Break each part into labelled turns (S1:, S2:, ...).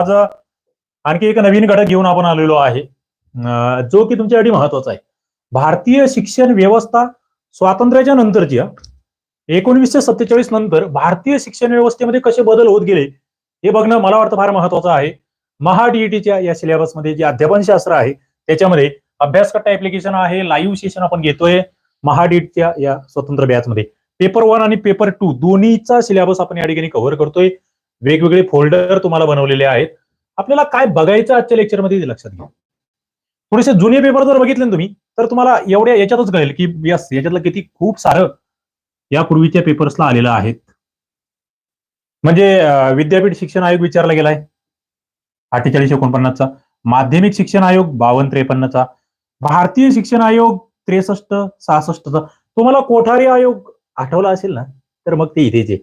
S1: आज आणखी एक नवीन घटक घेऊन आपण आलेलो आहे. जो की तुमच्यासाठी महत्त्वाचा आहे. भारतीय शिक्षण व्यवस्था स्वातंत्र्याच्या नंतरची एकोणवीसशे सत्तेचाळीस नंतर भारतीय शिक्षण व्यवस्थेमध्ये कसे बदल होत गेले हे बघणं मला वाटतं फार महत्वाचं आहे. महा डीईटीच्या या सिलेबसमध्ये जे अध्यापनशास्त्र आहे त्याच्यामध्ये अभ्यासकट्टा ऍप्लिकेशन आहे लाईव्ह सेशन आपण घेतोय महाडीटच्या या स्वतंत्र बॅचमध्ये पेपर वन आणि पेपर टू दोन्हीचा सिलेबस आपण या ठिकाणी कव्हर करतोय. वेगवेगळे फोल्डर तुम्हाला बनवलेले आहेत. आपल्याला काय बघायचं आजच्या लेक्चरमध्ये लक्षात घ्या. थोडेसे जुने पेपर जर बघितले ना तुम्ही तर तुम्हाला एवढ्या याच्यातच कळेल की यस याच्यातलं किती खूप सारं यापूर्वीच्या पेपर्सला आलेलं आहेत. म्हणजे विद्यापीठ शिक्षण आयोग विचारला गेलाय. अठ्ठेचाळीस एकोणपन्नासचा. माध्यमिक शिक्षण आयोग बावन्न त्रेपन्नचा. भारतीय शिक्षण आयोग त्रेसष्ट सहासष्टचा. तुम्हाला कोठारी आयोग आठवला असेल ना? तर मग ते इथेच आहे.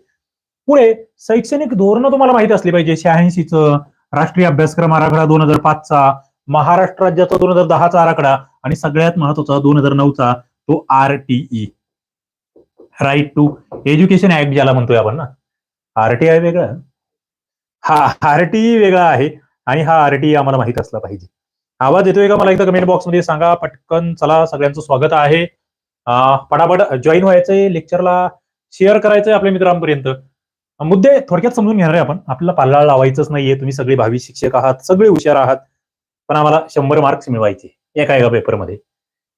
S1: पुढे शैक्षणिक धोरणं तुम्हाला माहिती असली पाहिजे. शहाऐंशीचं राष्ट्रीय अभ्यासक्रम आराखडा दोन हजार पाचचा महाराष्ट्र राज्याचा दोन हजार दहाचा आराखडा आणि सगळ्यात महत्त्वाचा दोन हजार नऊचा तो RTE right to education act ज्याला म्हणतोय आपण ना. आरटीआय वेगळा. हा आरटीई वेगळा आहे आणि हा आरटीई आम्हाला माहीत असला पाहिजे. आवाज येतोय का मला एकदा कमेंट बॉक्समध्ये सांगा पटकन चला सगळ्यांचं स्वागत आहे. पटापट जॉईन व्हायचंय लेक्चरला शेअर करायचंय आपल्या मित्रांपर्यंत. मुद्दे थोडक्यात समजून घेणार आहे आपण. आपल्याला पाल्ला लावायचंच नाहीये. तुम्ही सगळे भावी शिक्षक आहात सगळे हुशार आहात पण आम्हाला शंभर मार्क्स मिळवायचे एका एका पेपरमध्ये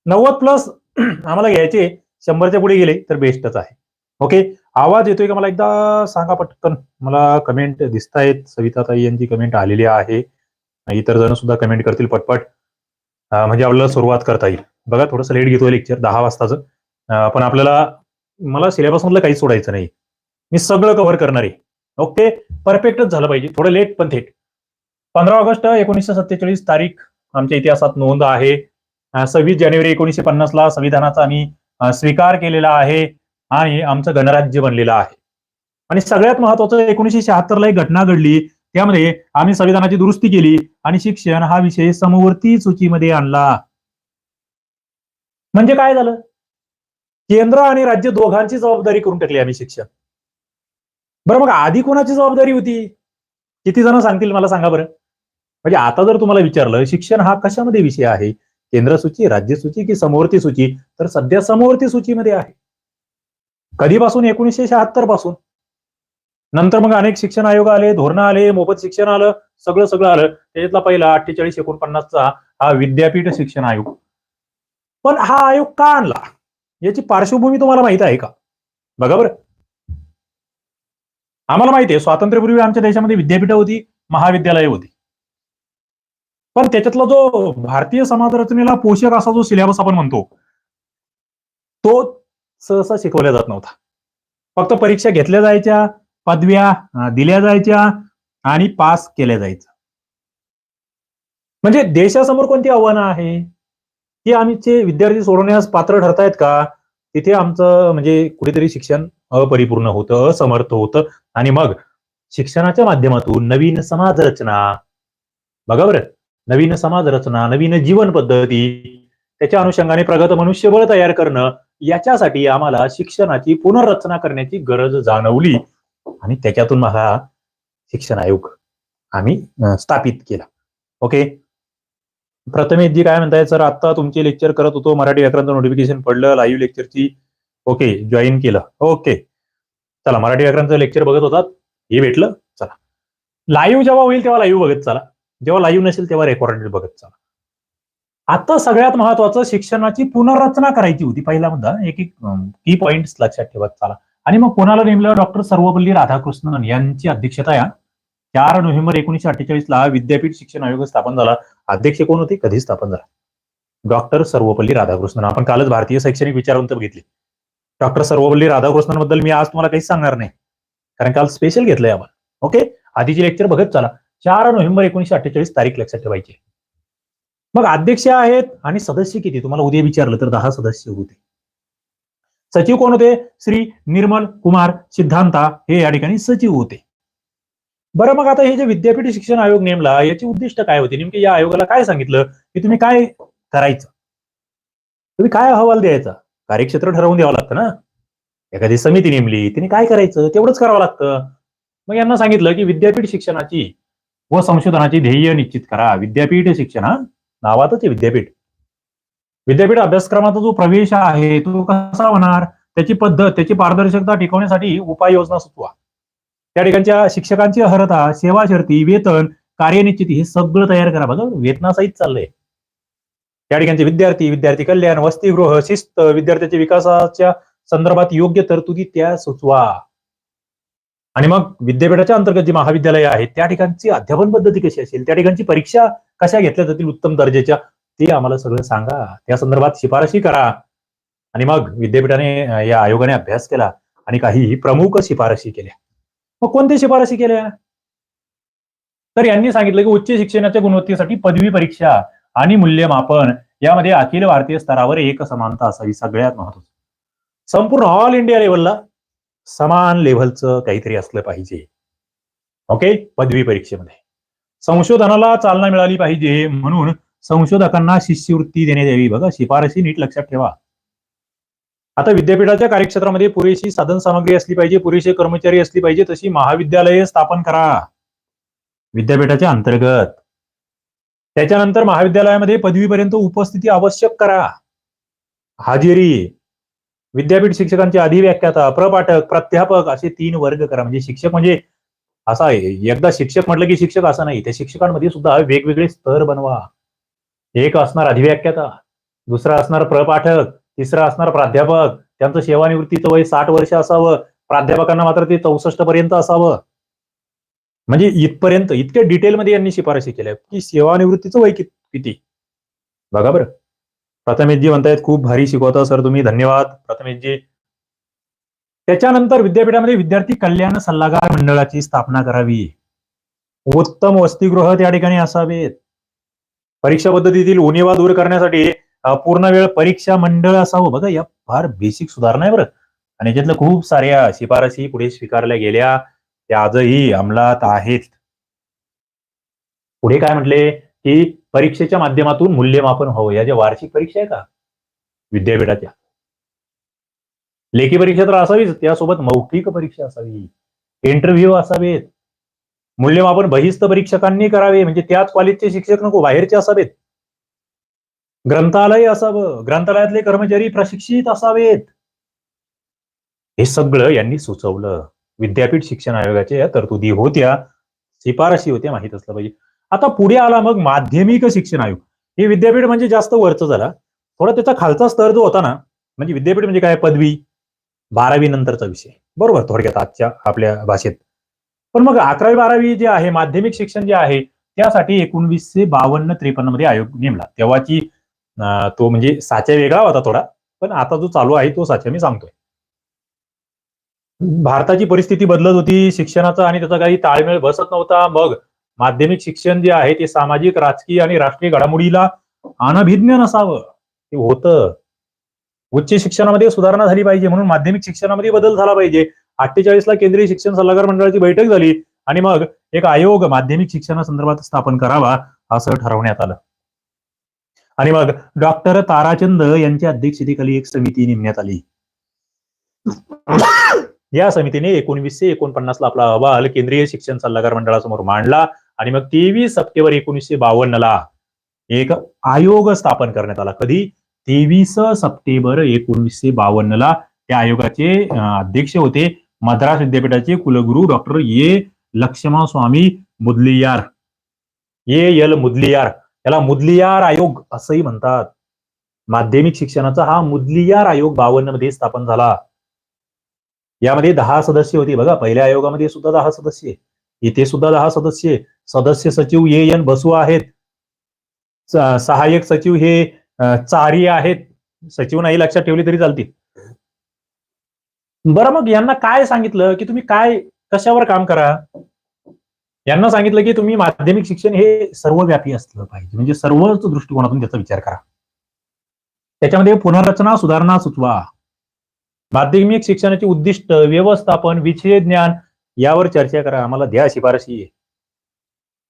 S1: नव्वद प्लस आम्हाला घ्यायचे शंभरच्या पुढे गेले तर बेस्टच आहे. ओके आवाज येतोय का मला एकदा? सांगा पटकन. मला कमेंट दिसतायत. सविताताई यांची कमेंट आलेली आहे. इतर जण सुद्धा कमेंट करतील पटपट. म्हणजे आपल्याला सुरुवात करता येईल. बघा थोडंसं लेट घेतोय लेक्चर दहा वाजताचं. पण आपल्याला मला सिलेबसमधलं काही काहीच सोडायचं नाही. मी सगळं कव्हर करणार आहे. ओके परफेक्टच झालं पाहिजे. थोडं लेट पण थेट. पंधरा ऑगस्ट एकोणीसशे सत्तेचाळीस तारीख आमच्या इतिहासात नोंद आहे. सव्वीस जानेवारी एकोणीसशे पन्नासला संविधानाचा आम्ही स्वीकार केलेला आहे आणि आमचं गणराज्य बनलेलं आहे. आणि सगळ्यात महत्वाचं एकोणीसशे शहात्तरला एक घटना घडली. त्यामध्ये आम्ही संविधानाची दुरुस्ती केली आणि शिक्षण हा विषय समवर्ती सूचीमध्ये आणला. म्हणजे काय झालं? केंद्र आणि राज्य दोघांची जबाबदारी करून टाकली आम्ही शिक्षण. बरं मग आधी कोणाची जबाबदारी होती? किती जण सांगतील मला सांगा बरं. म्हणजे आता जर तुम्हाला विचारलं शिक्षण हा कशामध्ये विषय आहे? केंद्र सूची राज्य सूची की समवर्ती सूची? तर सध्या समवर्ती सूचीमध्ये आहे. कधीपासून? एकोणीसशे शहात्तरपासून. नंतर मग अनेक शिक्षण आयोग आले धोरणं आले मोफत शिक्षण आलं सगळं सगळं आलं. त्याच्यातला पहिला अठ्ठेचाळीस एकोणपन्नासचा हा विद्यापीठ शिक्षण आयोग. पण हा आयोग का आणला? याची पार्श्वभूमी तुम्हाला माहीत आहे का? बघा बरं. आम्हाला माहिती आहे स्वातंत्र्यपूर्वी आमच्या देशामध्ये विद्यापीठ होती महाविद्यालय होती. पण त्याच्यातला जो भारतीय समाज रचनेला पोषक असा जो सिलेबस आपण म्हणतो तो सहसा शिकवला जात नव्हता. फक्त परीक्षा घेतल्या जायच्या पदव्या दिल्या जायच्या आणि पास केल्या जायचं. म्हणजे देशासमोर कोणती आव्हानं आहे? की आमचे विद्यार्थी सोडवण्यास पात्र ठरतायत का? तिथे आमचं म्हणजे कुठेतरी शिक्षण अपरिपूर्ण होतं असमर्थ होतं. आणि मग शिक्षणाच्या माध्यमातून नवीन समाज रचना. बघा बरं नवीन समाज रचना नवीन जीवन पद्धती त्याच्या अनुषंगाने प्रगत मनुष्यबळ तयार करणं याच्यासाठी आम्हाला शिक्षणाची पुनर्रचना करण्याची गरज जाणवली. आणि त्याच्यातून मग हा शिक्षण आयोग आम्ही स्थापित केला. ओके? प्रथमेश जी काय म्हणताय सर आता तुमचे लेक्चर करत होतो मराठी व्याकरणचं नोटिफिकेशन पडलं लाईव्ह लेक्चरची ओके जॉईन केलं. ओके. चला मराठी व्याकरणचं लेक्चर बघत होतात. हे भेटलं? चला. लाईव्ह जेव्हा होईल तेव्हा लाईव्ह बघत चला. जेव्हा लाईव्ह नसेल तेव्हा रेकॉर्डेड बघत चला. आता सगळ्यात महत्वाचं शिक्षणाची पुनर्रचना करायची होती. पहिला मुद्दा एक एक की पॉइंट लक्षात ठेवत चला. आणि मग कोणाला नेमलं? डॉक्टर सर्वपल्ली राधाकृष्णन यांची अध्यक्षता या. चार नोव्हेंबर एकोणीशे अठ्ठेचाळीस ला विद्यापीठ शिक्षण आयोग स्थापन झाला. अध्यक्ष कोण होते? कधी स्थापन झाला? डॉक्टर सर्वपल्ली राधाकृष्णन. आपण कालच भारतीय शैक्षणिक विचारवंत बघितले. डॉक्टर सर्वपल्ली राधाकृष्णनबद्दल मी आज तुम्हाला काहीच सांगणार नाही. कारण काल स्पेशल घेतलंय आपण. ओके आधीची लेक्चर बघत चला. चार नोव्हेंबर एकोणीशे अठ्ठेचाळीस तारीख लक्षात ठेवायची. मग अध्यक्ष आहेत आणि सदस्य किती? तुम्हाला उद्या विचारलं तर दहा सदस्य होते. सचिव कोण होते? श्री निर्मल कुमार सिद्धांता हे या ठिकाणी सचिव होते. बरं मग आता हे जे विद्यापीठ शिक्षण आयोग नेमला याचे उद्दिष्ट काय होते? नेमके या आयोगाला काय सांगितलं? की तुम्ही काय करायचं? तुम्ही काय अहवाल द्यायचा? कार्यक्षेत्र ठरवून द्यावं लागतं ना. एखादी समिती नेमली तिने काय करायचं? तेवढंच करावं लागतं. मग यांना सांगितलं की विद्यापीठ शिक्षणाची व संशोधनाची ध्येय निश्चित करा. विद्यापीठ शिक्षण हा नावातच आहे विद्यापीठ. विद्यापीठ अभ्यासक्रमाचा जो प्रवेश आहे तो कसा होणार? त्याची पद्धत त्याची पारदर्शकता टिकवण्यासाठी उपाययोजना सुचवा. त्या ठिकाणच्या शिक्षकांची अर्हता सेवा शर्ती वेतन कार्यनिश्चिती हे सगळं तयार करा. बघा वेतनासहित चाललंय. त्या ठिकाणचे विद्यार्थी विद्यार्थी कल्याण वसतिगृह शिस्त विद्यार्थ्याच्या विकासाच्या संदर्भात योग्य तरतुदी त्या सुचवा. आणि मग विद्यापीठाच्या अंतर्गत जी महाविद्यालय आहेत त्या ठिकाणची अध्यापन पद्धती कशी असेल? त्या ठिकाणची परीक्षा कशा घेतल्या जातील उत्तम दर्जाच्या? ते आम्हाला सगळं सांगा. त्या संदर्भात शिफारशी करा. आणि मग विद्यापीठाने या आयोगाने अभ्यास केला आणि काही प्रमुख शिफारशी केल्या. मग कोणत्या शिफारशी केल्या? तर यांनी सांगितलं की उच्च शिक्षणाच्या गुणवत्तेसाठी पदवी परीक्षा. आणि मूल्यमापन यामध्ये अखिल भारतीय स्तरावर एक समानता असावी सगळ्यात महत्वाचं. संपूर्ण ऑल इंडिया लेवलला समान लेव्हलचं काहीतरी असलं पाहिजे. ओके पदवी परीक्षेमध्ये. संशोधनाला चालना मिळाली पाहिजे म्हणून संशोधकांना शिष्यवृत्ती देण्यात यावी. बघा शिफारशी नीट लक्षात ठेवा. आता विद्यापीठाच्या कार्यक्षेत्रामध्ये पुरेशी साधन सामग्री असली पाहिजे पुरेसे कर्मचारी असली पाहिजे तशी महाविद्यालये स्थापन करा. विद्यापीठाच्या अंतर्गत. त्याच्यानंतर महाविद्यालयामध्ये पदवीपर्यंत उपस्थिती आवश्यक करा. हाजेरी. विद्यापीठ शिक्षकांची अधिव्याख्याता प्रपाठक प्राध्यापक असे तीन वर्ग करा. म्हणजे शिक्षक म्हणजे असा आहे एकदा शिक्षक म्हटलं की शिक्षक असं नाही. त्या शिक्षकांमध्ये सुद्धा वेगवेगळे स्तर बनवा. एक असणार अधिव्याख्याता दुसरा असणार प्रपाठक तिसरा असणार प्राध्यापक. त्यांचं सेवानिवृत्तीचं वय साठ वर्ष असावं. प्राध्यापकांना मात्र ते चौसष्ट पर्यंत असावं. म्हणजे इथपर्यंत इतक्या डिटेलमध्ये यांनी शिफारशी केल्या की सेवानिवृत्तीचं वय किती बघा बरं. प्रथमेशजी म्हणतायत खूप भारी शिकवता सर तुम्ही धन्यवाद. प्रथमेशजी त्याच्यानंतर विद्यापीठामध्ये विद्यार्थी कल्याण सल्लागार मंडळाची स्थापना करावी. उत्तम वसतिगृह त्या ठिकाणी असावेत. परीक्षा पद्धतीतील उणीवा दूर करण्यासाठी पूर्ण वेळ परीक्षा मंडळ असावं. बघा या फार बेसिक सुधारणा आहे बरं. आणि याच्यातलं खूप साऱ्या शिफारसी पुढे स्वीकारल्या गेल्या. ते आजही अंमलात आहेत. पुढे काय म्हटले? की परीक्षेच्या माध्यमातून मूल्यमापन व्हावं. या ज्या वार्षिक परीक्षा आहे का विद्यापीठाच्या. लेखी परीक्षा तर असावीच. त्यासोबत मौखिक परीक्षा असावी. इंटरव्ह्यू असावेत. मूल्यमापन बहिस्त परीक्षकांनी करावे. म्हणजे त्याच कॉलेजचे शिक्षक नको बाहेरचे असावेत. ग्रंथालय असावं. ग्रंथालयातले कर्मचारी प्रशिक्षित असावेत. हे सगळं यांनी सुचवलं. विद्यापीठ शिक्षण आयोगाच्या या तरतुदी होत्या शिफारशी होत्या माहीत असलं पाहिजे. आता पुढे आला मग माध्यमिक शिक्षण आयोग. हे विद्यापीठ म्हणजे जास्त वरचं झाला. थोडा त्याचा खालचा स्तर जो होता ना म्हणजे विद्यापीठ म्हणजे काय? पदवी. बारावी नंतरचा विषय. बरोबर थोडक्यात आजच्या आपल्या भाषेत. पण मग अकरावी बारावी जे आहे माध्यमिक शिक्षण जे आहे त्यासाठी एकोणवीसशे बावन्न त्रेपन्नमध्ये आयोग नेमला. तेव्हाची तो म्हणजे साचा वेगळा होता थोडा. पण आता जो चालू आहे तो साचा मी सांगतोय. भारताची परिस्थिती बदलत होती शिक्षणाचा आणि त्याचा काही ताळमेळ बसत नव्हता. मग माध्यमिक शिक्षण जे आहे ते सामाजिक राजकीय आणि राष्ट्रीय घडामोडीला अनभिज्ञ नसावं. ते होतं. उच्च शिक्षणामध्ये सुधारणा झाली पाहिजे म्हणून माध्यमिक शिक्षणामध्ये बदल झाला पाहिजे. अठ्ठेचाळीस ला केंद्रीय शिक्षण सल्लागार मंडळाची बैठक झाली आणि मग एक आयोग माध्यमिक शिक्षणासंदर्भात स्थापन करावा असं ठरवण्यात आलं. आणि मग डॉक्टर ताराचंद यांच्या अध्यक्षतेखाली एक समिती नेमण्यात आली. या समितीने एकोणवीसशे एकोणपन्नासला आपला अहवाल केंद्रीय शिक्षण सल्लागार मंडळासमोर मांडला आणि मग तेवीस सप्टेंबर एकोणीसशे बावन्नला एक आयोग स्थापन करण्यात आला. कधी? तेवीस सप्टेंबर एकोणीसशे बावन्नला त्या आयोगाचे अध्यक्ष होते मद्रास विद्यापीठाचे कुलगुरू doctor A. Lakshman Swami Mudaliar. A. L. Mudaliar. याला मुदलियार आयोग असंही म्हणतात. माध्यमिक शिक्षणाचा हा मुदलियार आयोग बावन्नमध्ये स्थापन झाला. यामध्ये दहा सदस्य होते. बघा पहिल्या आयोगामध्ये सुद्धा दहा सदस्य. इथे सुद्धा दहा सदस्य. सदस्य सचिव ए एन बसू आहेत. सहाय्यक सचिव हे चारी आहेत. सचिव नाही लक्षात ठेवले तरी चालतील. बरं मग यांना काय सांगितलं? की तुम्ही काय कशावर काम करा? यांना सांगितलं की तुम्ही माध्यमिक शिक्षण हे सर्वव्यापी असलं पाहिजे. म्हणजे सर्वच दृष्टिकोनातून त्याचा विचार करा. त्याच्यामध्ये पुनर्रचना सुधारणा सुचवा. माध्यमिक शिक्षणाचे उद्दिष्ट व्यवस्थापन विषय ज्ञान यावर चर्चा करा. आम्हाला द्या शिफारशी.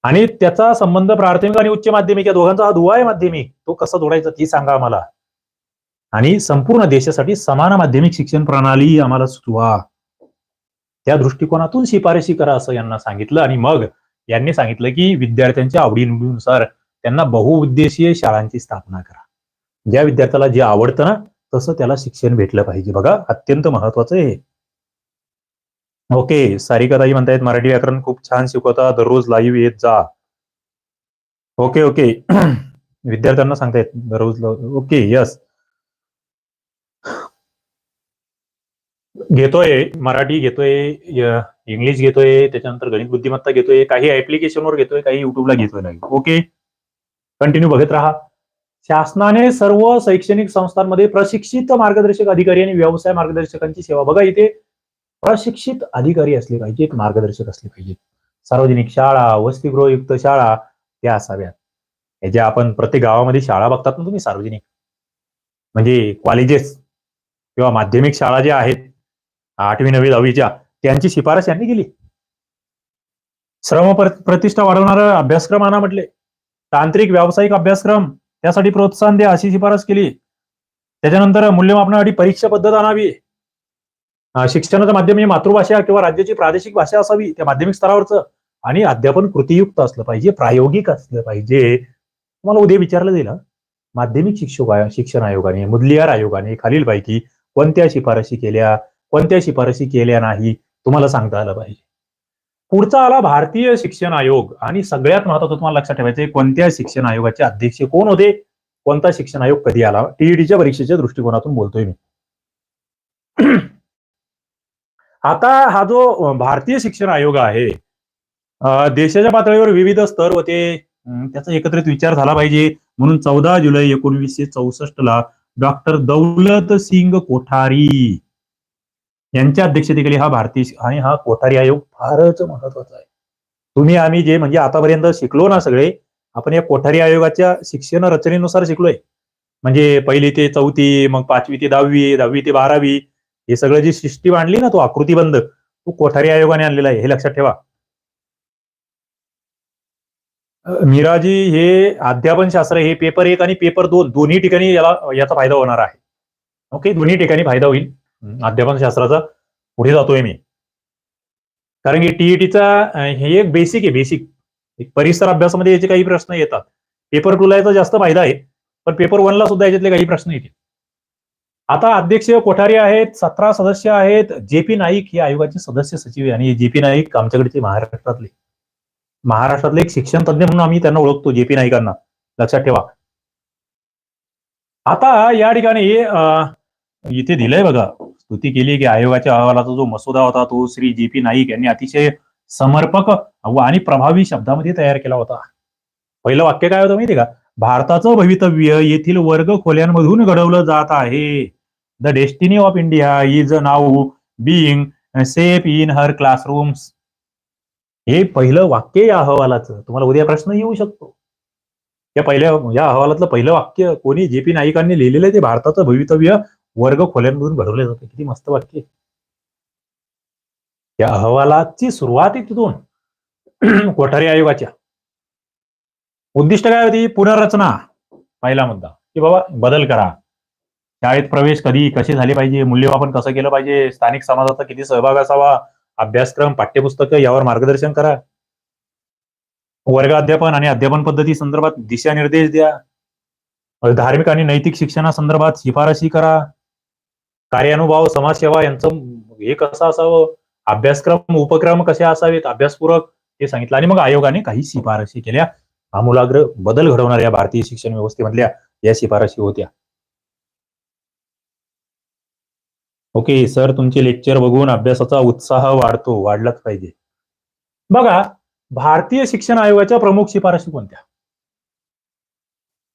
S1: आणि त्याचा संबंध प्राथमिक आणि उच्च माध्यमिक या दोघांचा हा दुवा आहे माध्यमिक. तो कसा जोडायचा ती सांगा आम्हाला. आणि संपूर्ण देशासाठी समान माध्यमिक शिक्षण प्रणाली आम्हाला सुचवा. त्या दृष्टिकोनातून शिफारशी करा असं यांना सांगितलं. आणि मग यांनी सांगितलं की विद्यार्थ्यांच्या आवडीनुसार त्यांना बहुउद्देशीय शाळांची स्थापना करा. ज्या विद्यार्थ्याला जे आवडतं ना तसं त्याला शिक्षण भेटलं पाहिजे. बघा अत्यंत महत्वाचं आहे ओके सारिकाताई म्हणतायत मराठी व्याकरण खूप छान शिकवता दररोज लाईव्ह येत जा. ओके ओके विद्यार्थ्यांना सांगतायत दररोज ओके यस घेतोय मराठी घेतोय इंग्लिश घेतोय त्याच्यानंतर गणित बुद्धिमत्ता घेतोय काही ऍप्लिकेशनवर घेतोय काही युट्यूबला घेतोय नाही ओके कंटिन्यू बघत राहा. शासनाने सर्व शैक्षणिक संस्थांमध्ये प्रशिक्षित मार्गदर्शक अधिकारी आणि व्यवसाय मार्गदर्शकांची सेवा. बघा इथे प्रशिक्षित अधिकारी असले पाहिजेत मार्गदर्शक असले पाहिजेत. सार्वजनिक शाळा वसतिगृहयुक्त शाळा त्या असाव्यात. हे ज्या आपण प्रत्येक गावामध्ये शाळा बघतात ना तुम्ही सार्वजनिक. म्हणजे कॉलेजेस किंवा माध्यमिक शाळा ज्या आहेत आठवी नववी दहावीच्या त्यांची शिफारस यांनी केली. श्रम प्रतिष्ठा वाढवणारा अभ्यासक्रम आणा म्हटले. तांत्रिक व्यावसायिक अभ्यासक्रम त्यासाठी प्रोत्साहन द्या अशी शिफारस केली. त्याच्यानंतर मूल्यमापनासाठी परीक्षा पद्धत आणावी. शिक्षणाचं माध्यम हे मातृभाषा किंवा राज्याची प्रादेशिक भाषा असावी त्या माध्यमिक स्तरावरचं. आणि अध्यापन कृतीयुक्त असलं पाहिजे प्रायोगिक असलं पाहिजे. तुम्हाला उद्या विचारलं जाईल माध्यमिक शिक्षक शिक्षण आयोगाने मुदलियार आयोगाने खालीलपैकी कोणत्या शिफारशी केल्या कोणत्या शिफारशी केल्या नाही तुम्हाला सांगता आलं पाहिजे. पुढचा आला भारतीय शिक्षण आयोग. आणि सगळ्यात महत्वाचं तुम्हाला लक्षात ठेवायचं कोणत्या शिक्षण आयोगाचे अध्यक्ष कोण होते? कोणता शिक्षण आयोग कधी आला? टीईडीच्या परीक्षेच्या दृष्टिकोनातून बोलतोय मी. आता हा जो भारतीय शिक्षण आयोग आहे देशाच्या पातळीवर विविध स्तर होते. त्याचा एकत्रित विचार झाला पाहिजे. म्हणून चौदा जुलै एकोणवीसशे चौसष्ट ला डॉक्टर दौलत सिंग कोठारी यांच्या अध्यक्षतेखाली हा भारतीय आणि हा कोठारी आयोग फारच महत्त्वाचा आहे. तुम्ही आम्ही जे म्हणजे आतापर्यंत शिकलो ना सगळे आपण या कोठारी आयोगाच्या शिक्षण रचनेनुसार शिकलोय. म्हणजे पहिली ते चौथी मग पाचवी ते दहावी दहावी ते बारावी हे सगळं जी सृष्टी मांडली ना तो आकृतीबंध तो कोठारी आयोगाने आणलेला आहे हे लक्षात ठेवा. मिराजी मीराजी हे अध्यापन शास्त्र हे पेपर एक आणि पेपर दोन दोन्ही ठिकाणी याला याचा फायदा होणार आहे. ओके? दोन्ही ठिकाणी फायदा होईल. अध्यापन शास्त्राचा पुढे जातोय मी. कारण की टीईटीचा हे एक बेसिक आहे बेसिक एक परिसर अभ्यासामध्ये याचे काही प्रश्न येतात. पेपर टूला याचा जास्त फायदा आहे पण पेपर वनला सुद्धा याच्यातले काही प्रश्न येतील. आता अध्यक्ष कोठारी आहेत सतरा सदस्य आहेत जे पी नाईक हे आयोगाचे सदस्य सचिव आहे आणि जे पी नाईक आमच्याकडचे महाराष्ट्रातले. महाराष्ट्रातले एक शिक्षण तज्ञ म्हणून आम्ही त्यांना ओळखतो जे पी नाईकांना. लक्षात ठेवा. आता या ठिकाणी इथे दिलंय बघा. स्तुती केली की आयोगाच्या अहवालाचा जो मसुदा होता तो श्री जे पी नाईक यांनी अतिशय समर्पक व आणि प्रभावी शब्दामध्ये तयार केला होता. पहिलं वाक्य काय होतं माहिती का? भारताचं भवितव्य येथील वर्ग खोल्यांमधून घडवलं जात आहे. The destiny of India is now being shaped in her classrooms हे पहिलं वाक्य या अहवालाचं. तुम्हाला उद्या प्रश्न येऊ शकतो. या पहिल्या या अहवालातलं पहिलं वाक्य कोणी जे पी नाईकांनी लिहिलेलं ते भारताचं भवितव्य वर्ग खोल्यांमधून भरवले जाते. किती मस्त वाक्य या अहवालाची सुरुवात आहे तिथून. कोठारी आयोगाच्या. उद्दिष्ट काय होती? पुनर्रचना. पहिला मुद्दा. की बाबा बदल करा. शाळेत प्रवेश कधी? कसे झाले पाहिजे? मूल्यमापन कसं केलं पाहिजे? स्थानिक समाजाचा किती सहभाग असावा? अभ्यासक्रम पाठ्यपुस्तक यावर मार्गदर्शन करा. वर्ग अध्यापन आणि अध्यापन पद्धती संदर्भात दिशानिर्देश द्या. धार्मिक आणि नैतिक शिक्षणासंदर्भात शिफारशी करा. कार्यानुभाव समाजसेवा यांचं हे कसं असावं? अभ्यासक्रम उपक्रम कसे असावेत? अभ्यासपूरक हे सांगितलं. आणि मग आयोगाने काही शिफारशी केल्या. आमूलाग्र बदल घडवणाऱ्या भारतीय शिक्षण व्यवस्थेमधल्या या शिफारशी होत्या. ओके सर तुमचे लेक्चर बघून अभ्यासाचा उत्साह वाढतो वाढलाच पाहिजे. बघा भारतीय शिक्षण आयोगाच्या प्रमुख शिफारशी कोणत्या?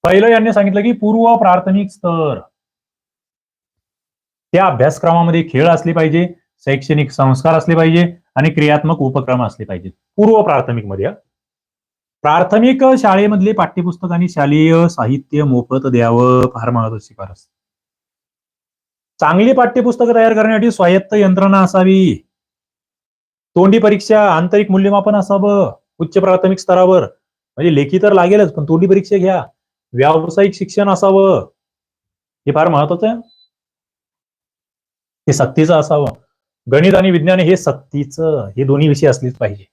S1: पहिलं यांनी सांगितलं की पूर्व प्राथमिक स्तर. त्या अभ्यासक्रमामध्ये खेळ असले पाहिजे शैक्षणिक संस्कार असले पाहिजे आणि क्रियात्मक उपक्रम असले पाहिजेत पूर्व प्राथमिकमध्ये प्राथमिक शाळेमधले पाठ्यपुस्तक आणि शालेय साहित्य मोफत द्यावं फार महत्वाची शिफारस. चांगली पाठ्यपुस्तकं तयार करण्यासाठी स्वायत्त यंत्रणा असावी. तोंडी परीक्षा आंतरिक मूल्यमापन असावं उच्च प्राथमिक स्तरावर. म्हणजे लेखी तर लागेलच पण तोंडी परीक्षा घ्या. व्यावसायिक शिक्षण असावं. हे फार महत्वाचं आहे. हे सक्तीचं असावं. गणित आणि विज्ञान हे सक्तीचं हे दोन्ही विषय असलेच पाहिजे.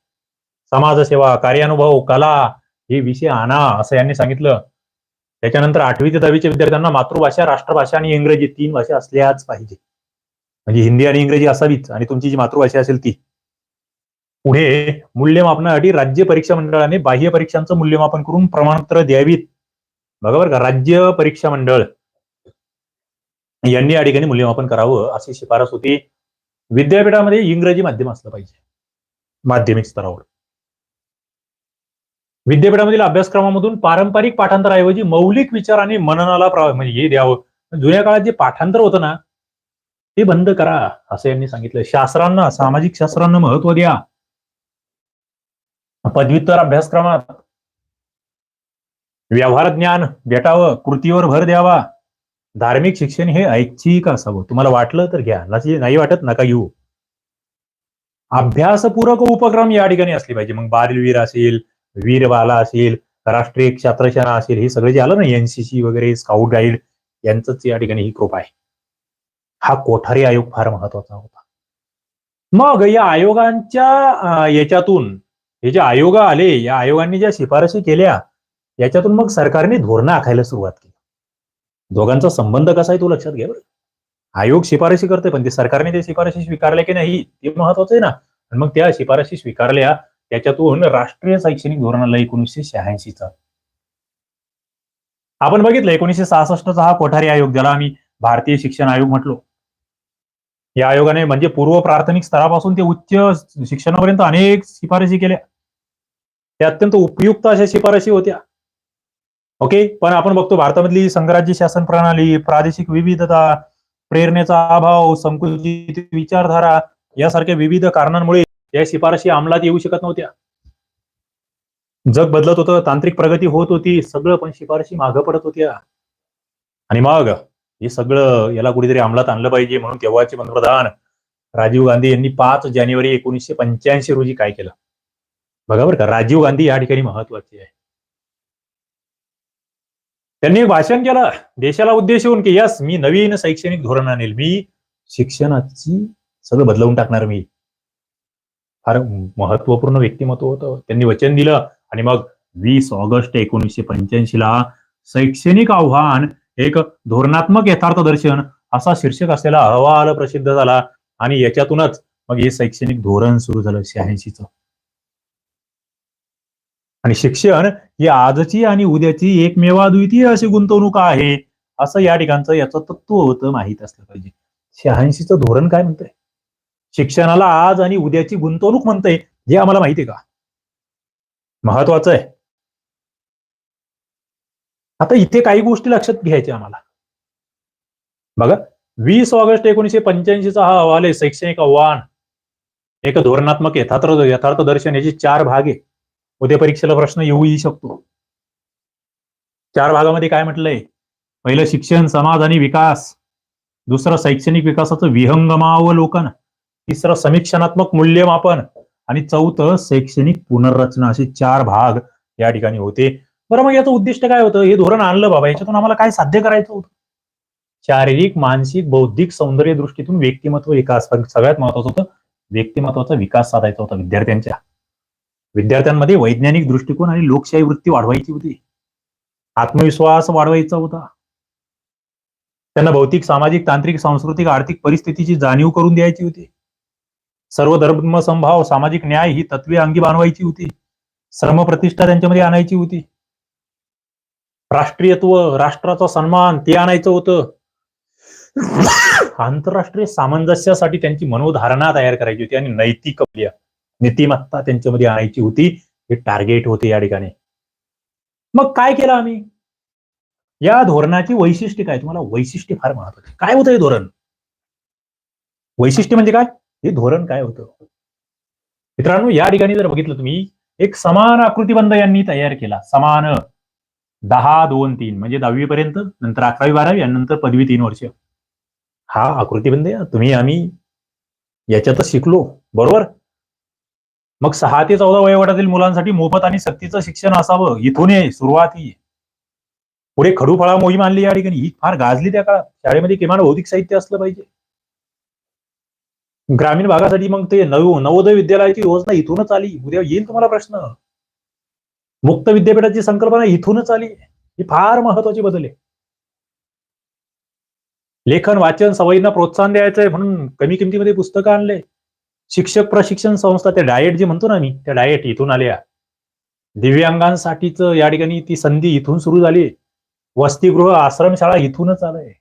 S1: समाजसेवा कार्यानुभव कला हे विषय आणा असं यांनी सांगितलं. त्याच्यानंतर आठवी ते दहावीच्या विद्यार्थ्यांना मातृभाषा राष्ट्रभाषा आणि इंग्रजी तीन भाषा असल्याच पाहिजे. म्हणजे हिंदी आणि इंग्रजी असावीच आणि तुमची जी मातृभाषा असेल ती. पुढे मूल्यमापनासाठी राज्य परीक्षा मंडळाने बाह्य परीक्षांचं मूल्यमापन करून प्रमाणपत्र द्यावीत. बघा बरं का राज्य परीक्षा मंडळ. यांनी या ठिकाणी मूल्यमापन करावं अशी शिफारस होती. विद्यापीठामध्ये इंग्रजी माध्यम असलं पाहिजे. माध्यमिक स्तरावर. विद्यापीठामधील अभ्यासक्रमामधून पारंपरिक पाठांतराऐवजी मौलिक विचार आणि मननाला प्रा- म्हणजे हे द्यावं. जुन्या काळात जे पाठांतर होतं ना ते बंद करा असं यांनी सांगितलं. शास्त्रांना सामाजिक शास्त्रांना महत्त्व द्या. पदव्युत्तर अभ्यासक्रमात व्यवहार ज्ञान भेटावं कृतीवर भर द्यावा. धार्मिक शिक्षण हे ऐच्छिक असावं. तुम्हाला वाटलं तर घ्या. नाही वाटत नका घेऊ. अभ्यासपूरक उपक्रम या ठिकाणी असले पाहिजे. मग बालवीर असेल वीरबाला असेल राष्ट्रीय छात्रशाळा असेल हे सगळे जे आलं ना एनसीसी वगैरे स्काउट गाईड यांचंच या ठिकाणी ही कृप आहे. हा कोठारी आयोग फार महत्त्वाचा होता. मग या आयोगांच्या याच्यातून हे जे आयोग आले या आयोगांनी ज्या शिफारशी केल्या याच्यातून मग सरकारने धोरणं आखायला सुरुवात केली. दोघांचा संबंध कसा आहे तो लक्षात घे बरं. आयोग शिफारशी करते पण ते सरकारने ते शिफारशी स्वीकारल्या की नाही ते महत्वाचं आहे ना. आणि मग त्या शिफारशी स्वीकारल्या त्याच्यातून राष्ट्रीय शैक्षणिक धोरणाला एकोणीसशे शहाऐंशीचा. आपण बघितलं एकोणीसशे सहासष्टचा हा कोठारी आयोग ज्याला आम्ही भारतीय शिक्षण आयोग म्हटलो. या आयोगाने म्हणजे पूर्व प्राथमिक स्तरापासून ते उच्च शिक्षणापर्यंत अनेक शिफारशी केल्या. त्या अत्यंत उपयुक्त अशा शिफारशी होत्या. ओके पण आपण बघतो भारतामधली संघराज्य शासन प्रणाली प्रादेशिक विविधता प्रेरणेचा अभाव संकुचित विचारधारा यासारख्या विविध कारणांमुळे या शिफारशी अंमलात येऊ शकत नव्हत्या. जग बदलत होतं तांत्रिक प्रगती होत होती सगळं पण शिफारशी मागं पडत होत्या. आणि मग हे सगळं याला कुठेतरी अंमलात आणलं पाहिजे म्हणून तेव्हाचे पंतप्रधान राजीव गांधी यांनी पाच जानेवारी एकोणीसशे पंच्याऐंशी रोजी काय केलं? बघा बरं का राजीव गांधी या ठिकाणी महत्त्वाचे आहे त्यांनी भाषण केलं. देशाला उद्देशून की यस मी नवीन शैक्षणिक धोरण आणेल. मी शिक्षणाची सगळं बदलवून टाकणार मी. फार महत्त्वपूर्ण व्यक्तिमत्व होतं. त्यांनी वचन दिलं. आणि मग वीस ऑगस्ट एकोणीसशे पंच्याऐंशी ला शैक्षणिक आव्हान एक धोरणात्मक यथार्थ दर्शन असा शीर्षक असलेला अहवाल प्रसिद्ध झाला. आणि याच्यातूनच मग हे शैक्षणिक धोरण सुरू झालं शहाऐंशीचं. आणि शिक्षण ही आजची आणि उद्याची एकमेव अद्वितीय अशी गुंतवणूक आहे. असं या ठिकाणचं याचं तत्व होतं माहीत असलं पाहिजे. शहाऐंशीचं धोरण काय म्हणतंय? शिक्षणाला आज आणि उद्याची गुंतवणूक म्हणतंय हे आम्हाला माहिती आहे का? महत्वाचं आहे. आता इथे काही गोष्टी लक्षात घ्यायच्या आम्हाला. बघा वीस ऑगस्ट एकोणीशे पंच्याऐंशीचा हा अहवाल आहे शैक्षणिक आव्हान. एक धोरणात्मक यथार्थ यथार्थ दर्शन याचे चार भाग आहे. उद्या परीक्षेला प्रश्न येऊही शकतो. चार भागामध्ये काय म्हटलंय? पहिलं शिक्षण समाज आणि विकास. दुसरं शैक्षणिक विकासाचं विहंगमावलोकन. तिसरं समीक्षणात्मक मूल्यमापन. आणि चौथं शैक्षणिक पुनर्रचना. असे चार भाग या ठिकाणी होते. बरं मग याचं उद्दिष्ट काय होतं? हे धोरण आणलं बाबा. याच्यातून आम्हाला काय साध्य करायचं होतं? शारीरिक मानसिक बौद्धिक सौंदर्य दृष्टीतून व्यक्तिमत्व विकास. सगळ्यात महत्वाचं होतं व्यक्तिमत्वाचा विकास साधायचा होता विद्यार्थ्यांच्या. विद्यार्थ्यांमध्ये वैज्ञानिक दृष्टिकोन आणि लोकशाही वृत्ती वाढवायची होती. आत्मविश्वास वाढवायचा होता. त्यांना भौतिक सामाजिक तांत्रिक सांस्कृतिक आर्थिक परिस्थितीची जाणीव करून द्यायची होती. सर्व धर्म संभाव सामाजिक न्याय ही तत्वे अंगी बांधवायची होती. श्रम प्रतिष्ठा त्यांच्यामध्ये आणायची होती. राष्ट्रीयत्व राष्ट्राचा सन्मान ते आणायचं होतं. आंतरराष्ट्रीय सामंजस्यासाठी त्यांची मनोधारणा तयार करायची होती आणि नैतिक नीतिमत्ता त्यांच्यामध्ये आणायची होती. हे टार्गेट होते या ठिकाणी. मग काय केलं आम्ही? या धोरणाची वैशिष्ट्य काय? तुम्हाला वैशिष्ट्य फार महत्त्वाचे काय होतं हे धोरण? वैशिष्ट्य म्हणजे काय? हे धोरण काय होतं? मित्रांनो या ठिकाणी जर बघितलं तुम्ही एक समान आकृतीबंध यांनी तयार केला. समान. दहा दोन तीन. म्हणजे दहावी पर्यंत नंतर अकरावी बारावी आणि नंतर पदवी तीन वर्ष. हा आकृतीबंध तुम्ही आम्ही याच्यातच शिकलो. बरोबर? मग सहा ते चौदा वयोगटातील मुलांसाठी मोफत आणि सक्तीचं शिक्षण असावं इथून आहे सुरुवात ही. पुढे खडूफळा मोहीम आणली या ठिकाणी. ही फार गाजली त्या काळात. शाळेमध्ये किमान भौतिक साहित्य असलं पाहिजे. ग्रामीण भागासाठी मग ते नव नवोदय विद्यालयाची योजना इथूनच आली. उद्या येईल तुम्हाला प्रश्न. मुक्त विद्यापीठाची संकल्पना इथूनच आली. ही फार महत्वाची बदल आहे. लेखन वाचन सवयींना प्रोत्साहन द्यायचंय म्हणून कमी किमतीमध्ये पुस्तकं आणले. शिक्षक प्रशिक्षण संस्था ते डायट जे म्हणतो ना मी त्या डायट इथून आल्या. दिव्यांगांसाठीच या ठिकाणी ती संधी इथून सुरू झाली. वसतिगृह आश्रमशाळा इथूनच आलंय.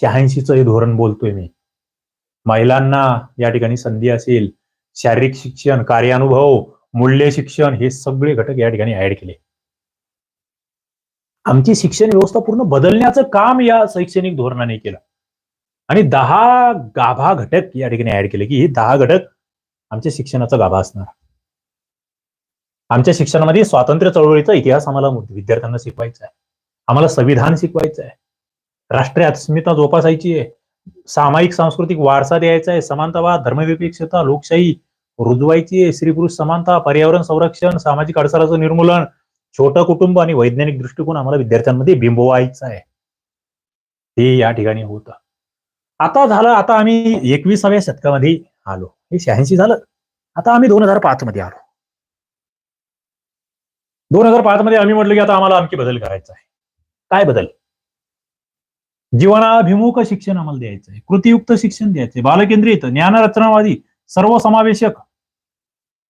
S1: शहाऐंशीचं हे धोरण बोलतोय मी. महिलांना या ठिकाणी संधी असेल. शारीरिक शिक्षण कार्यानुभव मूल्य शिक्षण हे सगळे घटक या ठिकाणी ऍड केले. आमची शिक्षण व्यवस्था पूर्ण बदलण्याचं काम या शैक्षणिक धोरणाने केलं. आणि दहा गाभा घटक या ठिकाणी ऍड केले की हे दहा घटक आमच्या शिक्षणाचा गाभा असणार. आमच्या शिक्षणामध्ये स्वातंत्र्य चळवळीचा इतिहास आम्हाला विद्यार्थ्यांना शिकवायचा आहे. आम्हाला संविधान शिकवायचं आहे. राष्ट्रीय अस्मिता जोपासायची आहे. सामायिक सांस्कृतिक वारसा द्यायचा आहे. समानतावाद धर्मनिरपेक्षता लोकशाही रुजवायची आहे. स्त्री पुरुष समानता पर्यावरण संरक्षण सामाजिक अडसराचं निर्मूलन छोटं कुटुंब आणि वैज्ञानिक दृष्टिकोन आम्हाला विद्यार्थ्यांमध्ये बिंबवायचा आहे. हे या ठिकाणी होतं. आता झालं आता आम्ही एकविसाव्या शतकामध्ये आलो. हे शहाऐंशी झालं. आता आम्ही दोन हजार पाच मध्ये आलो. दोन हजार पाच मध्ये आम्ही म्हटलं की आता आम्हाला आणखी बदल करायचा आहे. काय बदल? जीवनाभिमुख शिक्षण आम्हाला द्यायचं आहे. कृतीयुक्त शिक्षण द्यायचंय बालकेंद्रित ज्ञानरचनावादी सर्वसमावेशक.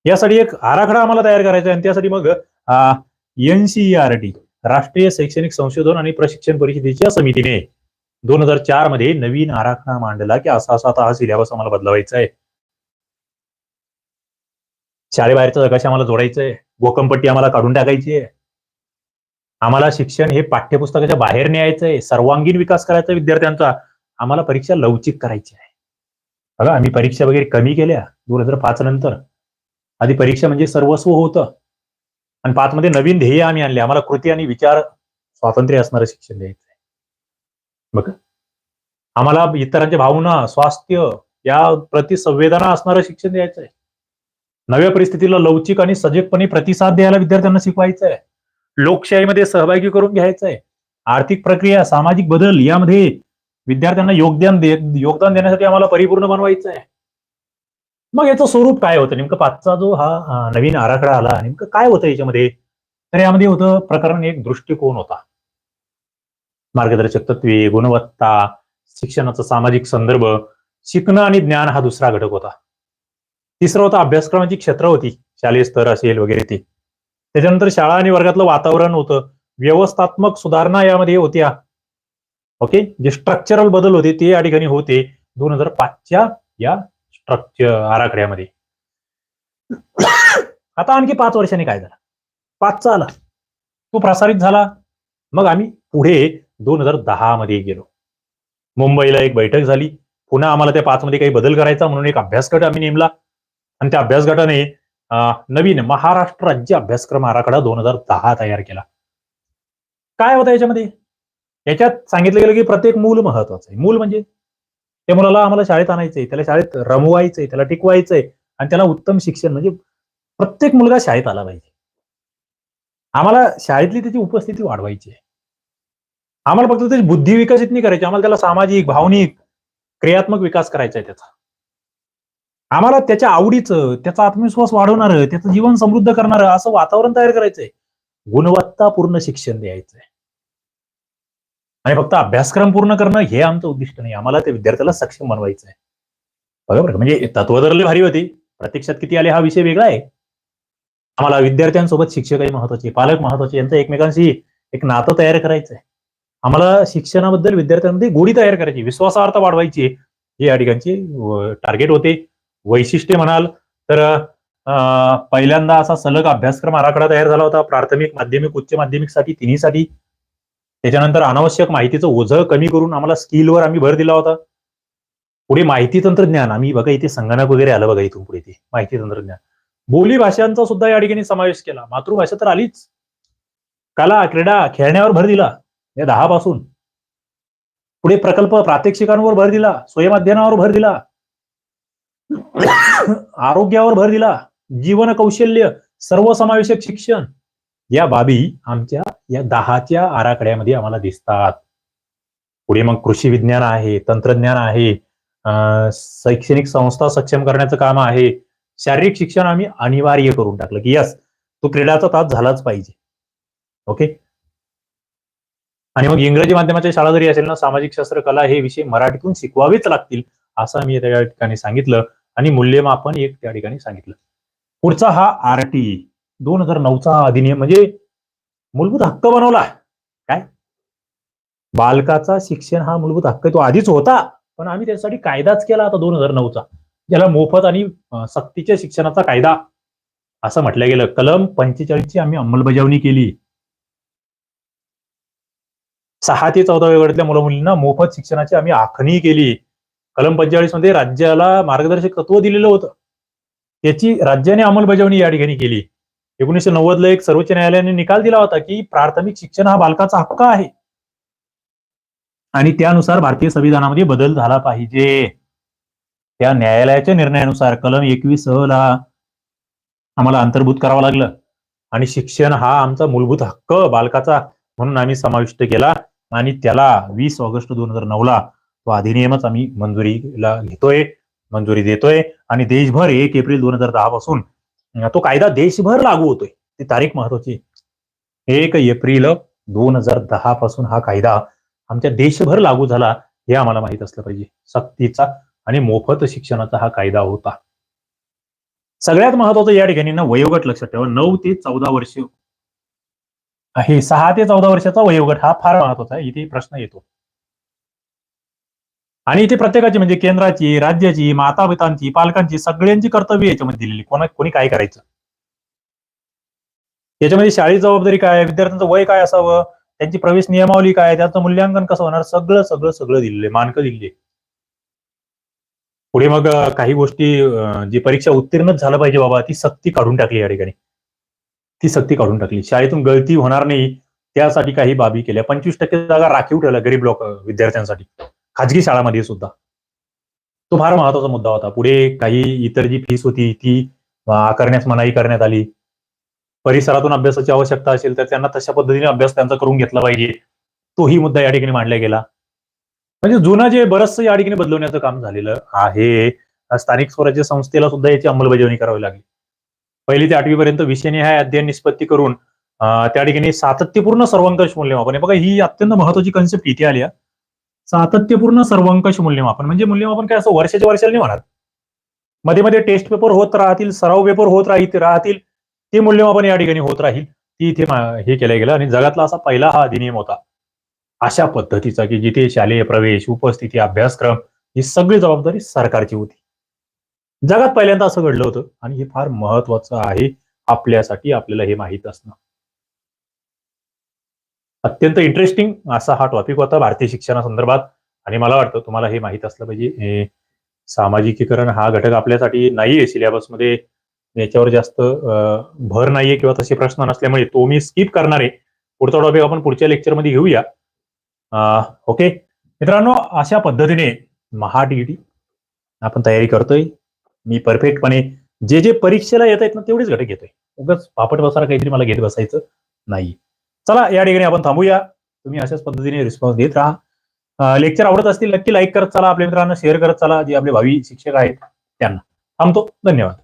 S1: यासाठी एक आराखडा आम्हाला तयार करायचा आहे. आणि त्यासाठी मग एनसीईआरटी राष्ट्रीय शैक्षणिक संशोधन आणि प्रशिक्षण परिषदेच्या समितीने दोन हजार चारमध्ये नवीन आराखडा मांडला की असा असा आता हा सिलेबस आम्हाला बदलवायचा आहे. शाळेबाहेरचं जगाशी आम्हाला जोडायचं आहे गोकमपट्टी आम्हाला काढून टाकायची आहे आम्हाला शिक्षण हे पाठ्यपुस्तकाच्या बाहेर न्यायचंय. सर्वांगीण विकास करायचा विद्यार्थ्यांचा. आम्हाला परीक्षा लवचिक करायची आहे. बघा आम्ही परीक्षा वगैरे कमी केल्या. दोन हजार पाच नंतर. आधी परीक्षा म्हणजे सर्वस्व होतं. आणि पाच मध्ये नवीन ध्येय आम्ही आणले. आम्हाला कृती आणि विचार स्वातंत्र्य असणारं शिक्षण द्यायचं आहे बघ. आम्हाला इतरांच्या भावना स्वास्थ्य या प्रति संवेदना असणारं शिक्षण द्यायचं आहे नव्या परिस्थितीला लवचिक आणि सजगपणे प्रतिसाद द्यायला विद्यार्थ्यांना शिकवायचं आहे लोकशाहीमध्ये सहभागी करून घ्यायचं आहे आर्थिक प्रक्रिया सामाजिक बदल यामध्ये विद्यार्थ्यांना योगदान दे योगदान देण्यासाठी आम्हाला परिपूर्ण बनवायचं आहे मग याचं स्वरूप काय होतं? नेमकं पाचचा जो हा नवीन आराखडा आला नेमकं काय होतं याच्यामध्ये? तर यामध्ये होतं प्रकरण एक दृष्टिकोन होता. मार्गदर्शक तत्वे गुणवत्ता शिक्षणाचा सामाजिक संदर्भ शिकणं आणि ज्ञान हा दुसरा घटक होता. तिसरं होतं अभ्यासक्रमाची क्षेत्र होती. शालेय स्तर असेल वगैरे ते. त्याच्यानंतर शाळा आणि वर्गातलं वातावरण होतं. व्यवस्थात्मक सुधारणा यामध्ये होत्या. ओके? जे स्ट्रक्चरल बदल होते ते या ठिकाणी होते. दोन हजार पाचच्या या स्ट्रक्चर आराखड्यामध्ये. आता आणखी पाच वर्षांनी काय झालं? पाचचा आला तो प्रसारित झाला. मग आम्ही पुढे दोन हजार दहा मध्ये गेलो. मुंबईला एक बैठक झाली. पुन्हा आम्हाला त्या पाच मध्ये काही बदल करायचा म्हणून एक अभ्यास गट आम्ही नेमला. आणि त्या अभ्यास गटाने नवीन महाराष्ट्र राज्य अभ्यासक्रम आराखडा दोन हजार दहा तयार केला. काय होतं याच्यामध्ये? याच्यात सांगितलं गेलं की प्रत्येक मूल महत्वाचं आहे. मूल म्हणजे? त्या मुलाला आम्हाला शाळेत आणायचंय त्याला शाळेत रमवायचंय त्याला टिकवायचंय आणि त्याला उत्तम शिक्षण म्हणजे प्रत्येक मुलगा शाळेत आला पाहिजे. आम्हाला शाळेतली त्याची उपस्थिती वाढवायची आहे. आम्हाला फक्त त्याची बुद्धी विकसित नाही करायची आम्हाला त्याला सामाजिक भावनिक क्रियात्मक विकास करायचा आहे त्याचा. आम्हाला त्याच्या आवडीचं त्याचा आत्मविश्वास वाढवणारं त्याचं जीवन समृद्ध करणारं असं वातावरण तयार करायचंय. गुणवत्तापूर्ण शिक्षण द्यायचंय. आणि फक्त अभ्यासक्रम पूर्ण करणं हे आमचं उद्दिष्ट नाही. आम्हाला त्या विद्यार्थ्याला सक्षम बनवायचं आहे बरोबर? म्हणजे तत्वदरले भारी होती. प्रत्यक्षात किती आले हा विषय वेगळा आहे. आम्हाला विद्यार्थ्यांसोबत शिक्षकही महत्त्वाचे पालक महत्त्वाचे यांचं एकमेकांशी एक नातं तयार करायचं आहे आम्हाला शिक्षणाबद्दल विद्यार्थ्यांमध्ये गोडी तयार करायची विश्वासार्हता वाढवायची हे या ठिकाणचे टार्गेट होते. वैशिष्ट्य म्हणाल तर पहिल्यांदा असा सलग अभ्यासक्रम आराखडा तयार झाला होता. प्राथमिक माध्यमिक उच्च माध्यमिकसाठी तिन्हीसाठी. त्याच्यानंतर अनावश्यक माहितीचं ओझं कमी करून आम्हाला स्किलवर आम्ही भर दिला होता. पुढे माहिती तंत्रज्ञान आम्ही बघा इथे संगणक वगैरे आलं बघा इथून पुढे ते माहिती तंत्रज्ञान. बोली भाषांचा सुद्धा या ठिकाणी समावेश केला. मातृभाषा तर आलीच. कला क्रीडा खेळण्यावर भर दिला. या दहा पासून पुढे प्रकल्प प्रात्यक्षिकांवर भर दिला. स्वयंअध्ययनावर भर दिला. आरोग्यावर भर दिला जीवन कौशल्य सर्वसमावेशक शिक्षण. या बाबी आमच्या या दहाच्या आराखड्यामध्ये आम्हाला दिसतात. पुढे मग कृषी विज्ञान आहे तंत्रज्ञान आहे शैक्षणिक संस्था सक्षम करण्याचं काम आहे. शारीरिक शिक्षण आम्ही अनिवार्य करून टाकलं की यस तो क्रीडाचा तास झालाच पाहिजे. ओके? आणि मग इंग्रजी माध्यमाच्या शाळा जरी असेल ना सामाजिक शास्त्र कला हे विषय मराठीतून शिकवावेच लागतील असं आम्ही त्या ठिकाणी सांगितलं. आणि मूल्यमापन एक त्या ठिकाणी सांगितलं. पुढचा हा आरटी दोन हजार नऊचा अधिनियम म्हणजे मूलभूत हक्क बनवला. काय? बालकाचा शिक्षण हा मूलभूत हक्क तो आधीच होता पण आम्ही त्यासाठी कायदाच केला आता दोन हजार नऊचा. ज्याला मोफत आणि सक्तीच्या शिक्षणाचा कायदा असं म्हटलं गेलं. कलम पंचेचाळीसची आम्ही अंमलबजावणी केली. सहा ते चौदाव्या गटातल्या मुलं मुलींना मोफत शिक्षणाची आम्ही आखणी केली. कलम पंचेचाळीसमध्ये राज्याला मार्गदर्शक तत्व दिलेलं होतं. त्याची राज्याने अंमलबजावणी या ठिकाणी केली. एकोणीशे नव्वदला एक सर्वोच्च न्यायालयाने निकाल दिला होता की प्राथमिक शिक्षण हा बालकाचा हक्क आहे. आणि त्यानुसार भारतीय संविधानामध्ये बदल झाला पाहिजे. त्या न्यायालयाच्या निर्णयानुसार कलम एकवीस ला आम्हाला अंतर्भूत करावं लागलं. आणि शिक्षण हा आमचा मूलभूत हक्क बालकाचा म्हणून आम्ही समाविष्ट केला. आणि त्याला वीस ऑगस्ट दोन हजार नऊ ला तो अधिनियमच आम्ही मंजुरीला घेतोय मंजुरी देतोय आणि देशभर एक एप्रिल दोन हजार दहा पासून तो कायदा देशभर लागू होतोय. ती तारीख महत्वाची एक एप्रिल दोन हजार दहा पासून हा कायदा आमच्या देशभर लागू झाला हे आम्हाला माहीत असलं पाहिजे. सक्तीचा आणि मोफत शिक्षणाचा हा कायदा होता. सगळ्यात महत्वाचं या ठिकाणी ना वयोगट लक्षात ठेवा. नऊ ते चौदा वर्ष हे सहा ते चौदा वर्षाचा वयोगट हा फार महत्त्वाचा आहे. इथे प्रश्न येतो. आणि इथे प्रत्येकाची म्हणजे केंद्राची राज्याची माता पितांची पालकांची सगळ्यांची कर्तव्य याच्यामध्ये दिलेली कोणा कोणी काय करायचं? याच्यामध्ये शाळेची जबाबदारी काय? विद्यार्थ्यांचं वय काय असावं? त्यांची प्रवेश नियमावली काय? त्याचं मूल्यांकन कसं होणार? सगळं सगळं सगळं दिलेलं मानकं दिलेली पुढे मग काही गोष्टी जी परीक्षा उत्तीर्णच झालं पाहिजे बाबा ती सक्ती काढून टाकली या ठिकाणी. ती सक्ती काढून टाकली. शाळेतून गळती होणार नाही त्यासाठी काही बाबी केल्या. पंचवीस टक्के जागा राखीव ठेवल्या गरीब लोक विद्यार्थ्यांसाठी. खाजगी शाळामध्ये सुद्धा. तो फार महत्त्वाचा मुद्दा होता. पुढे काही इतर जी फीस होती ती आकारण्यास मनाई करण्यात आली. परिसरातून अभ्यासाची आवश्यकता असेल तर त्यांना तशा पद्धतीने अभ्यास त्यांचा करून घेतला पाहिजे. तोही मुद्दा या ठिकाणी मांडला गेला. म्हणजे जुनं जे बरंचसं या ठिकाणी बदलवण्याचं काम झालेलं आहे स्थानिक स्वराज्य संस्थेला सुद्धा याची अंमलबजावणी करावी लागली. पहिली ते आठवीपर्यंत विषयने हा अध्ययन निष्पत्ती करून त्या ठिकाणी सातत्यपूर्ण सर्वंकष मूल्यमापन बघा ही अत्यंत महत्वाची कन्सेप्ट इथे आली आहे. सातत्यपूर्ण सर्वंकष मूल्यमापन. म्हणजे मूल्यमापन काय असं वर्षाच्या वर्षाला नाही म्हणत मध्ये मध्ये टेस्ट पेपर होत राहतील सराव पेपर होत राहील राहतील ते मूल्यमापन या ठिकाणी होत राहील. ती इथे हे केलं गेलं आणि जगातला असा पहिला हा अधिनियम होता. अशा पद्धतीचा की जिथे शालेय प्रवेश उपस्थिती अभ्यासक्रम ही सगळी जबाबदारी सरकारची होती. जगात पहिल्यांदा असं घडलं होतं आणि हे फार महत्वाचं आहे. आपल्यासाठी आपल्याला हे माहीत असणं. अत्यंत इंटरेस्टिंग असा हा टॉपिक होता भारतीय शिक्षणासंदर्भात आणि मला वाटतं तुम्हाला हे माहीत असलं पाहिजे. सामाजिकीकरण हा घटक आपल्यासाठी नाहीये सिलेबसमध्ये याच्यावर जास्त भर नाहीये किंवा तसे प्रश्न नसल्यामुळे तो मी स्किप करणार आहे. पुढचा टॉपिक आपण पुढच्या लेक्चरमध्ये घेऊया. ओके मित्रांनो अशा पद्धतीने महाडीडी आपण तयारी करतोय. मी परफेक्टपणे जे जे परीक्षेला येत आहेत ना तेवढेच घटक घेतोय. उगाच पापट बसायला काहीतरी मला घेत बसायचं नाही. चला या ठिकाणी आपण थांबूया. तुम्ही अशाच पद्धतीने रिस्पॉन्स देत राहा. लेक्चर आवडत असतील नक्की लाईक करत चला. आपल्या मित्रांना शेअर करत चला. जे आपले भावी शिक्षक आहेत त्यांना. थांबतो. धन्यवाद.